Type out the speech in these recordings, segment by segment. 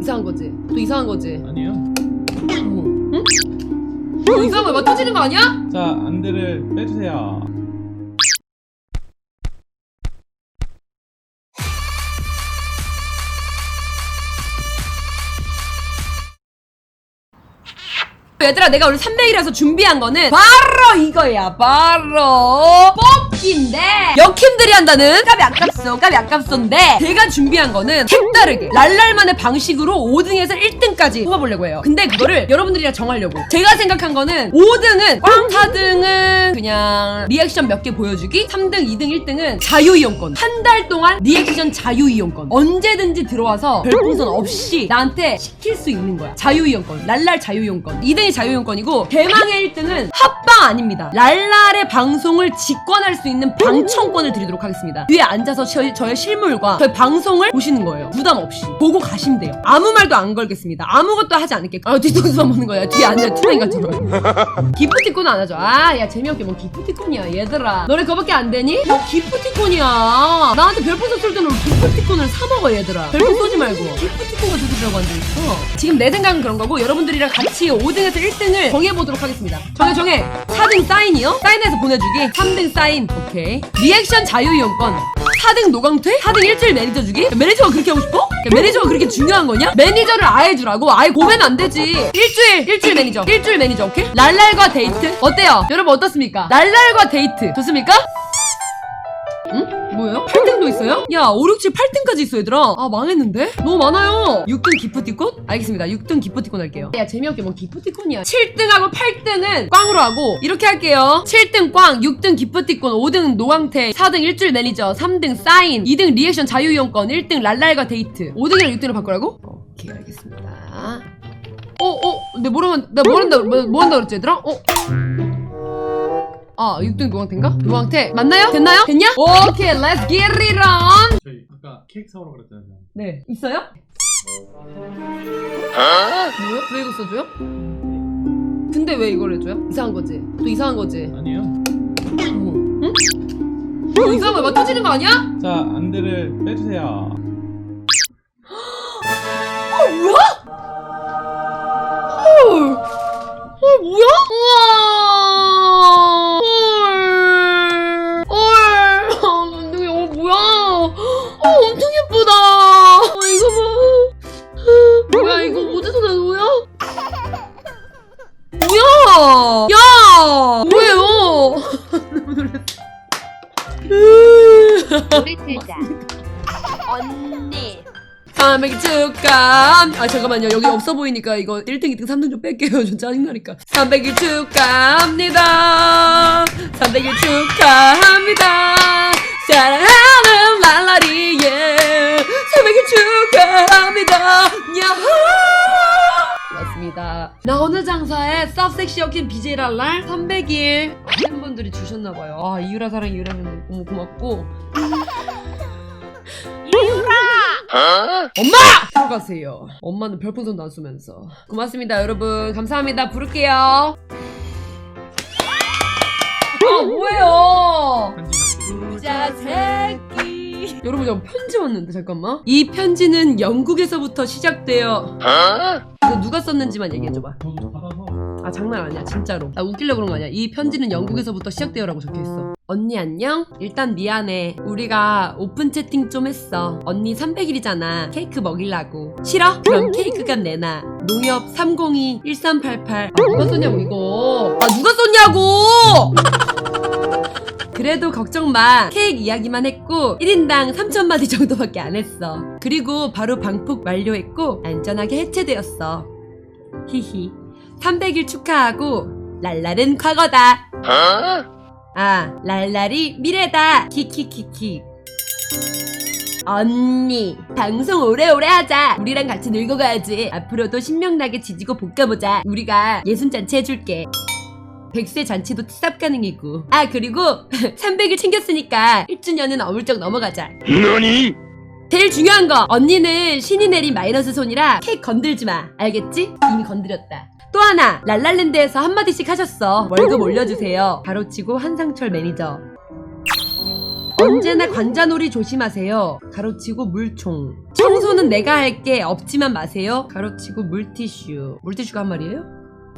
이상한 거지? 또 이상한 거지? 아니요. 뭐? 응? 뭐 이상한? 막 터지는 거 아니야? 자, 안대를 빼주세요. 얘들아 내가 오늘 300일에서 준비한 거는 바로 이거야 바로 뽑기인데. 역힘들이 한다는 값이 아깝소 값이 아깝소인데 제가 준비한 거는 색다르게 랄랄만의 방식으로 5등에서 1등까지 뽑아보려고 해요. 근데 그거를 여러분들이랑 정하려고. 제가 생각한 거는 5등은 꽝 4등은 그냥 리액션 몇 개 보여주기? 3등 2등 1등은 자유이용권. 한 달 동안 리액션 자유이용권. 언제든지 들어와서 별풍선 없이 나한테 시킬 수 있는 거야. 자유이용권. 랄랄 자유이용권. 2등이 자유이용권이고 대망의 1등은 합방 아닙니다. 랄랄의 방송을 직관할 수 있는 방청권을 드리도록 하겠습니다. 뒤에 앉아서 저, 저의 실물과 저의 방송을 보시는 거예요. 부담 없이. 보고 가시면 돼요. 아무 말도 안 걸겠습니다. 아무것도 하지 않을게. 아 뒤통수만 보는 거야. 뒤에 앉아 투명이 같은 기프티콘 안 하죠 아 야 재미없 게 뭐 기프티콘이야 얘들아 너네 그거밖에 안 되니? 뭐 기프티콘이야 나한테 별풍선 쏠 때는 기프티콘을 사 먹어 얘들아 별풍 쏘지 말고 기프티콘 같은 소리라고 앉아 있어 지금 내 생각은 그런 거고 여러분들이랑 같이 5등에서 1등을 정해보도록 하겠습니다 정해 정해 4등 사인이요? 사인해서 보내주기 3등 사인 오케이 리액션 자유이용권 4등 노강퇴? 4등 일주일 매니저 주기? 야, 매니저가 그렇게 하고 싶어? 야, 매니저가 그렇게 중요한 거냐? 매니저를 아예 주라고? 아예 고면 안 되지 일주일 일주일 매니저 일주일 매니저 오케이? 랄랄과 데이트? 어때요? 여러분 어떻습니까? 랄랄과 데이트 좋습니까? 응? 뭐예요? 8등도 있어요? 야 5, 6, 7, 8등까지 있어 얘들아 아 망했는데? 너무 많아요 6등 기프티콘? 알겠습니다 6등 기프티콘 할게요 야 재미없게 뭐 기프티콘이야 7등하고 8등은 꽝으로 하고 이렇게 할게요 7등 꽝 6등 기프티콘 5등 노광태 4등 일주일 매니저 3등 사인 2등 리액션 자유이용권 1등 랄랄과 데이트 5등이랑 6등으로 바꾸라고? 오케이 알겠습니다 어? 어? 내 뭐라면 나 뭐한다 뭐, 뭐 한다 그랬지 얘들아? 어? 아 6등 노광태인가? 노광태 맞나요? 됐나요? 됐냐? 오케이 let's get it on 저희 아까 케이크 사오러 그랬잖아요. 네 있어요? 뭐야? 왜 이거 써줘요? 근데 왜 이걸 해줘요? 이상한 거지? 또 이상한 거지? 아니요. 뭐? 응? 뭐 이상한 거야? 막 터지는 거 아니야? 자, 안대를 빼주세요. 어 뭐야? 헐. 헐 뭐야? 우와. 언니. 300일 축하. 아, 잠깐만요. 여기 없어 보이니까 이거 1등, 2등, 3등 좀 뺄게요. 좀 짜증나니까. 300일 축하합니다. 300일 축하합니다. 사랑하는 랄라리에 300일 축하합니다. 야호! 맞습니다. 나 어느 장사에 쌉섹시 엮인 BJ 랄랄 300일 팬분들이 주셨나봐요. 아, 이유라 사랑, 이유라 사랑 너무 고맙고. 엄마! 들어가세요. 엄마는 별풍선도 안 쏘면서. 고맙습니다, 여러분. 감사합니다. 부를게요. 아, 뭐예요? 부자 새끼. 여러분, 저 편지 왔는데, 잠깐만. 이 편지는 영국에서부터 시작되어. 이거 누가 썼는지만 얘기해줘봐. 저도 받아서 아 장난 아니야 진짜로 나 웃기려고 그런 거 아니야 이 편지는 영국에서부터 시작되어라고 적혀있어 언니 안녕? 일단 미안해 우리가 오픈 채팅 좀 했어 언니 300일이잖아 케이크 먹이려고 싫어? 그럼 케이크 값 내놔 농협 302 1388 아, 누가 썼냐고 이거 아 누가 썼냐고 그래도 걱정 마. 케이크 이야기만 했고 1인당 3천 마디 정도밖에 안 했어. 그리고 바로 방폭 완료했고 안전하게 해체되었어. 히히. 300일 축하하고 랄랄은 과거다. 아, 랄랄이 미래다. 키키키키. 언니, 방송 오래오래 하자. 우리랑 같이 늙어가야지. 앞으로도 신명나게 지지고 볶아보자. 우리가 예순잔치 해줄게. 100세 잔치도 티삽 가능이고. 아, 그리고 300일 챙겼으니까 1주년은 어물쩍 넘어가자. 너니? 제일 중요한 거! 언니는 신이 내린 마이너스 손이라 케이크 건들지 마. 알겠지? 이미 건드렸다. 또 하나! 랄랄랜드에서 한마디씩 하셨어. 월급 올려주세요. 바로 치고 한상철 매니저. 언제나 관자놀이 조심하세요. 가로치고 물총. 청소는 내가 할게 없지만 마세요. 가로치고 물티슈. 물티슈가 한 말이에요?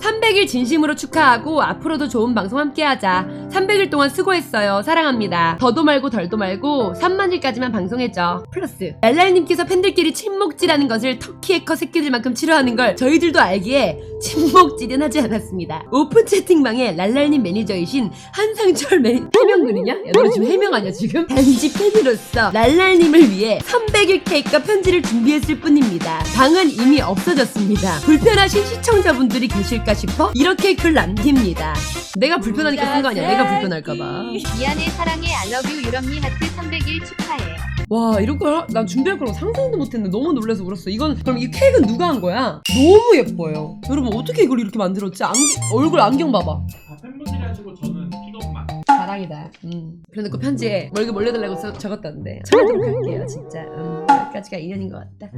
300일 진심으로 축하하고 앞으로도 좋은 방송 함께하자. 300일 동안 수고했어요. 사랑합니다. 더도 말고 덜도 말고 3만일까지만 방송해줘. 플러스 랄랄님께서 팬들끼리 침묵질하는 것을 터키 해커 새끼들만큼 싫어하는 걸 저희들도 알기에 침묵질은 하지 않았습니다. 오픈 채팅방에 랄랄님 매니저이신 한상철 매 해명글이냐? 야, 너 지금 해명하냐 지금? 단지 팬으로서 랄랄님을 위해 300일 케이크와 편지를 준비했을 뿐입니다. 방은 이미 없어졌습니다. 불편하신 시청자분들이 계실까 싶어 이렇게 글 남깁니다. 내가 불편하니까 쓴 거 아니야? 내가 불편할까봐. 미안해 사랑해 알러뷰 유럽미 하트 300일 축하해. 와 이런 걸난 준비할 거라고 상상도 못했는데 너무 놀라서 울었어 이건 그럼 이 케이크는 누가 한 거야? 너무 예뻐요 여러분 어떻게 이걸 이렇게 만들었지? 안경, 얼굴 안경 봐봐 다 팬분들이 하시고 저는 픽업만. 자랑이다 음. 그래놓고 편지에 멀게 몰려달라고 써- 적었다는데 적어도록 할게요 진짜 음, 여기까지가 인연인 것 같다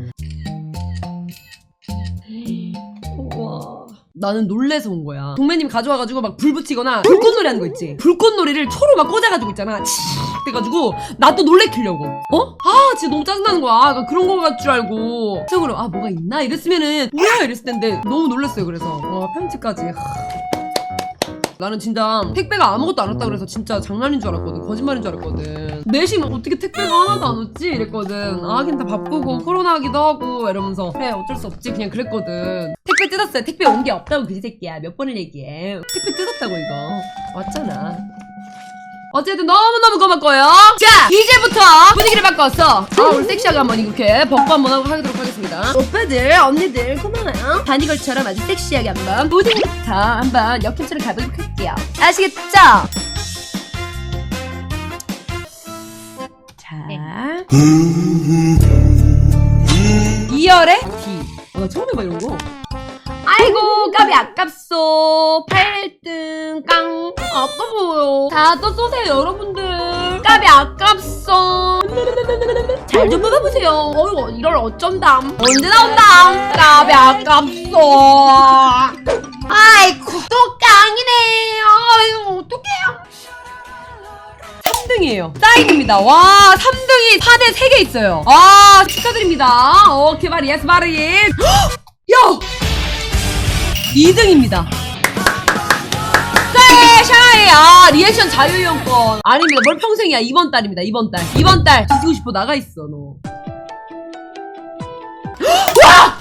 나는 놀래서 온 거야. 동매님 가져와가지고 막 불 붙이거나 불꽃놀이 하는 거 있지? 불꽃놀이를 초로 막 꽂아가지고 있잖아. 치 돼가지고 나 또 놀래키려고. 어? 아 진짜 너무 짜증나는 거야. 나 그런 거 같을 줄 알고. 속으로 아 뭐가 있나? 이랬으면은 뭐야? 이랬을 텐데 너무 놀랐어요 그래서. 와 편지까지 나는 진짜 택배가 아무것도 안 왔다 그래서 진짜 장난인 줄 알았거든. 거짓말인 줄 알았거든. 내심 어떻게 택배가 하나도 안 왔지? 이랬거든. 아 하긴 다 바쁘고 코로나기도 하고 이러면서. 그래 어쩔 수 없지. 그냥 그랬거든. 택배 뜯었어요. 택배 온 게 없다고 그지 새끼야. 몇 번을 얘기해. 택배 뜯었다고 이거. 왔잖아 어쨌든 너무너무 고맙고요. 자 이제부터 분위기를 바꿨어 아 우리 섹시하게 한번 이렇게 벗고 한번 하고 하도록 하겠습니다. 오빠들 언니들 고마워요. 바니걸처럼 아주 섹시하게 한번. 무딩부터 한번 역행처럼 가보도록 할게요. 아시겠죠? 자. 네. 2열에 D 어, 나 처음 해봐 이런 거. 아이고 까비 아깝소. 8등 깡 아까워요 다또 쏘세요 여러분들 까비 아깝소 잘좀 뽑아보세요 어이구 이럴 어쩐담 언제 나온담 까비 아깝소 아이고 또 깡이네 아이고 어떡해요 3등이에요. 사인입니다. 와, 3등이 4대 3개 있어요. 아, 축하드립니다. 오, 개발 예스 바리. 야! 2등입니다. 네, 샤이. 아, 리액션 자유이용권. 아닙니다. 뭘 평생이야. 이번 달입니다. 이번 달. 이번 달. 뒤지고 싶어. 나가 있어, 너. 와!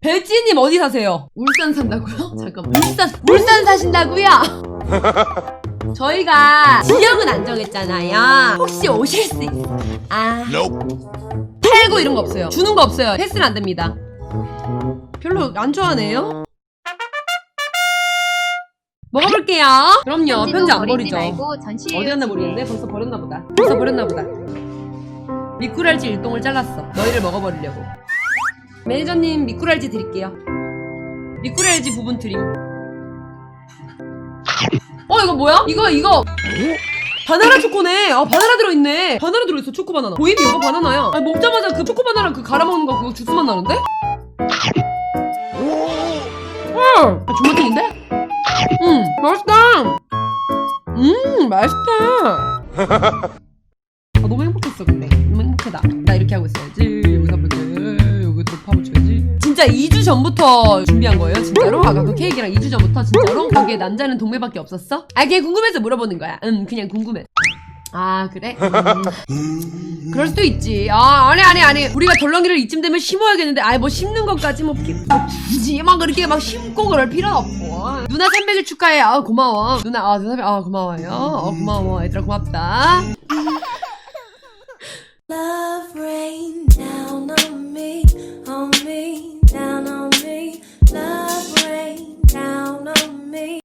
배지님 어디 사세요? 울산 산다고요? 잠깐만. 울산, 울산 사신다고요? 저희가 지역은 안 정했잖아요. 혹시 오실 수 있어요? 아. 팔고 이런 거 없어요. 주는 거 없어요. 패스는 안 됩니다. 별로 안 좋아하네요. 먹어볼게요. 그럼요. 편지 안 버리죠. 말고 전시회 어디 갔나 모르겠네. 벌써 버렸나 보다. 벌써 버렸나 보다. 미꾸랄지 일동을 잘랐어. 너희를 먹어버리려고. 매니저님 미꾸랄지 드릴게요. 미꾸랄지 부분 드림. 어 이거 뭐야? 이거 이거 바나나 초코네. 아 바나나 들어있네. 바나나 들어있어 초코 바나나. 보이비 이거 바나나야. 아 먹자마자 그 초코 바나나 그 갈아 먹는 거 그거 주스 맛 나는데? 응. 아, 존맛탱인데? 음 맛있다. 음 맛있다. 아, 너무 행복했어 근데 너무 행복하다 나 이렇게 하고 있어 진짜 2주 전부터 준비한 거예요 진짜로? 아까 그 케이크랑 2주 전부터 진짜로? 거기에 남자는 동매밖에 없었어? 아 그냥 궁금해서 물어보는 거야 응 그냥 궁금해 아 그래? 음. 그럴 수도 있지 아 아니 아니 아니 우리가 덜렁이를 이쯤 되면 심어야겠는데 아예 뭐 심는 것까지 뭐 피- 뭐 굳이 막 그렇게 막 심고 그럴 필요는 없고 누나 300일 축하해 아 고마워 누나 아 누나 300, 아 고마워요 어 고마워 얘들아 고맙다